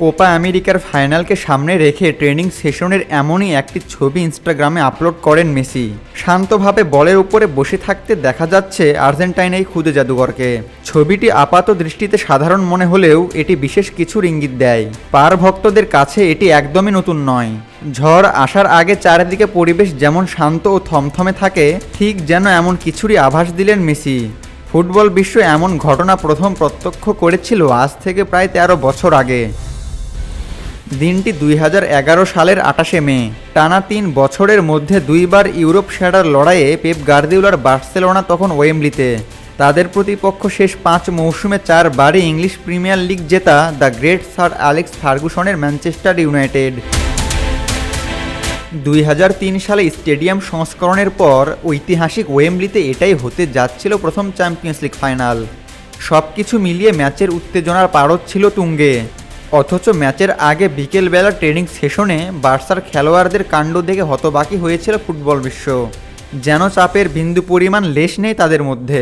Copa আমেরিকার ফাইনালকে সামনে রেখে ট্রেনিং সেশনের এমনই একটি ছবি ইনস্টাগ্রামে আপলোড করেন মেসি। শান্তভাবে বলের উপরে বসে থাকতে দেখা যাচ্ছে আর্জেন্টাইন এই খুদে জাদুঘরকে। ছবিটি আপাত দৃষ্টিতে সাধারণ মনে হলেও এটি বিশেষ কিছুর ইঙ্গিত দেয়। পার ভক্তদের কাছে এটি একদমই নতুন নয়। ঝড় আসার আগে চারিদিকে পরিবেশ যেমন শান্ত ও থমথমে থাকে, ঠিক যেন এমন কিছুরই আভাস দিলেন মেসি। ফুটবল বিশ্ব এমন ঘটনা প্রথম প্রত্যক্ষ করেছিল আজ থেকে প্রায় তেরো বছর আগে। দিনটি দুই হাজার এগারো সালের আটাশে মে। টানা তিন বছরের মধ্যে দুইবার ইউরোপ সেরার লড়াইয়ে পেপ গার্দিওলার বার্সেলোনা তখন ওয়েমলিতে তাদের প্রতিপক্ষ শেষ পাঁচ মৌসুমে চারবারই ইংলিশ প্রিমিয়ার লিগ জেতা দ্য গ্রেট স্যার অ্যালেক্স ফার্গুসনের ম্যানচেস্টার ইউনাইটেড। দুই তিন সালে স্টেডিয়াম সংস্করণের পর ঐতিহাসিক ওয়েমলিতে এটাই হতে যাচ্ছিল প্রথম চ্যাম্পিয়ন্স লিগ ফাইনাল। সব কিছু মিলিয়ে ম্যাচের উত্তেজনার পারদ ছিল তুঙ্গে। অথচ ম্যাচের আগে বিকেলবেলা ট্রেনিং সেশনে বার্সার খেলোয়াড়দের কাণ্ড দেখে হতবাকি হয়েছিল ফুটবল বিশ্ব। যেন চাপের বিন্দু পরিমাণ লেশ নেই তাদের মধ্যে।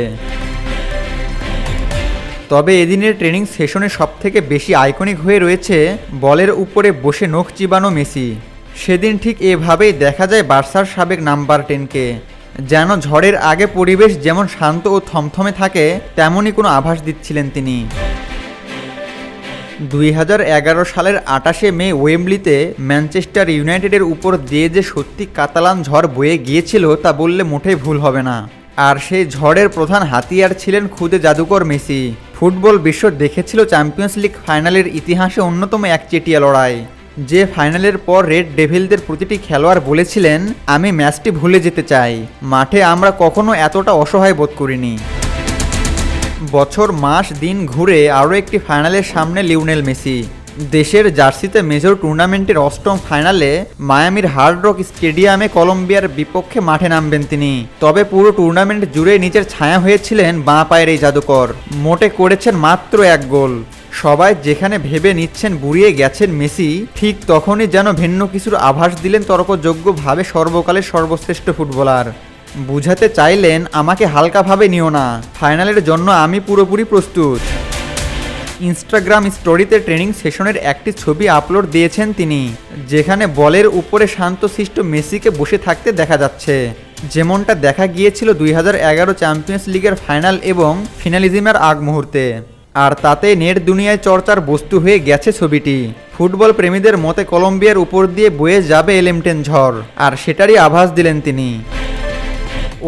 তবে এদিনের ট্রেনিং সেশনে সবথেকে বেশি আইকনিক হয়ে রয়েছে বলের উপরে বসে নখ চিবানো মেসি। সেদিন ঠিক এভাবেই দেখা যায় বার্সার সাবেক নাম্বার টেনকে। যেন ঝড়ের আগে পরিবেশ যেমন শান্ত ও থমথমে থাকে, তেমনই কোনো আভাস দিচ্ছিলেন তিনি। দুই হাজার এগারো সালের আটাশে মে ওয়েমলিতে ম্যানচেস্টার ইউনাইটেডের উপর দিয়ে যে সত্যি কাতালান ঝড় বয়ে গিয়েছিল তা বললে মোটেই ভুল হবে না। আর সেই ঝড়ের প্রধান হাতিয়ার ছিলেন খুদে জাদুকর মেসি। ফুটবল বিশ্ব দেখেছিল চ্যাম্পিয়ন্স লিগ ফাইনালের ইতিহাসে অন্যতম একচেটিয়া লড়াই। যে ফাইনালের পর রেড ডেভিলদের প্রতিটি খেলোয়াড় বলেছিলেন, আমি ম্যাচটি ভুলে যেতে চাই। মাঠে আমরা কখনো এতটা অসহায় বোধ করিনি। বছর, মাস, দিন ঘুরে আরও একটি ফাইনালের সামনে লিওনেল মেসি। দেশের জার্সিতে মেজর টুর্নামেন্টের অষ্টম ফাইনালে মায়ামির হার্ড রক স্টেডিয়ামে কলম্বিয়ার বিপক্ষে মাঠে নামবেন তিনি। তবে পুরো টুর্নামেন্ট জুড়ে নিজের ছায়া হয়েছিলেন বাঁ পায়ের এই জাদুকর। মোটে করেছেন মাত্র এক গোল। সবাই যেখানে ভেবে নিচ্ছেন বুড়িয়ে গেছেন মেসি, ঠিক তখনই যেন ভিন্ন কিছুর আভাস দিলেন তর্কযোগ্যভাবে সর্বকালের সর্বশ্রেষ্ঠ ফুটবলার। বুঝাতে চাইলেন, আমাকে হালকাভাবে নিও না। ফাইনালের জন্য আমি পুরোপুরি প্রস্তুত। ইনস্টাগ্রাম স্টোরিতে ট্রেনিং সেশনের একটি ছবি আপলোড দিয়েছেন তিনি, যেখানে বলের উপরে শান্তশিষ্ট মেসিকে বসে থাকতে দেখা যাচ্ছে। যেমনটা দেখা গিয়েছিল দুই হাজার এগারো চ্যাম্পিয়ন্স লিগের ফাইনাল এবং ফিনালিজিমের আগ মুহূর্তে। আর তাতে নেট দুনিয়ায় চর্চার বস্তু হয়ে গেছে ছবিটি। ফুটবল প্রেমীদের মতে কলম্বিয়ার উপর দিয়ে বয়ে যাবে এলেমটেন ঝড়, আর সেটারই আভাস দিলেন তিনি।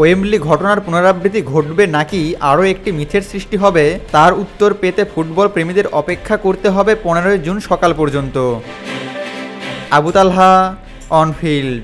ওয়েম্বলি ঘটনার পুনরাবৃত্তি ঘটবে নাকি আরও একটি মিথের সৃষ্টি হবে, তার উত্তর পেতে ফুটবল প্রেমীদের অপেক্ষা করতে হবে পনেরোই জুন সকাল পর্যন্ত। Abutalha on field.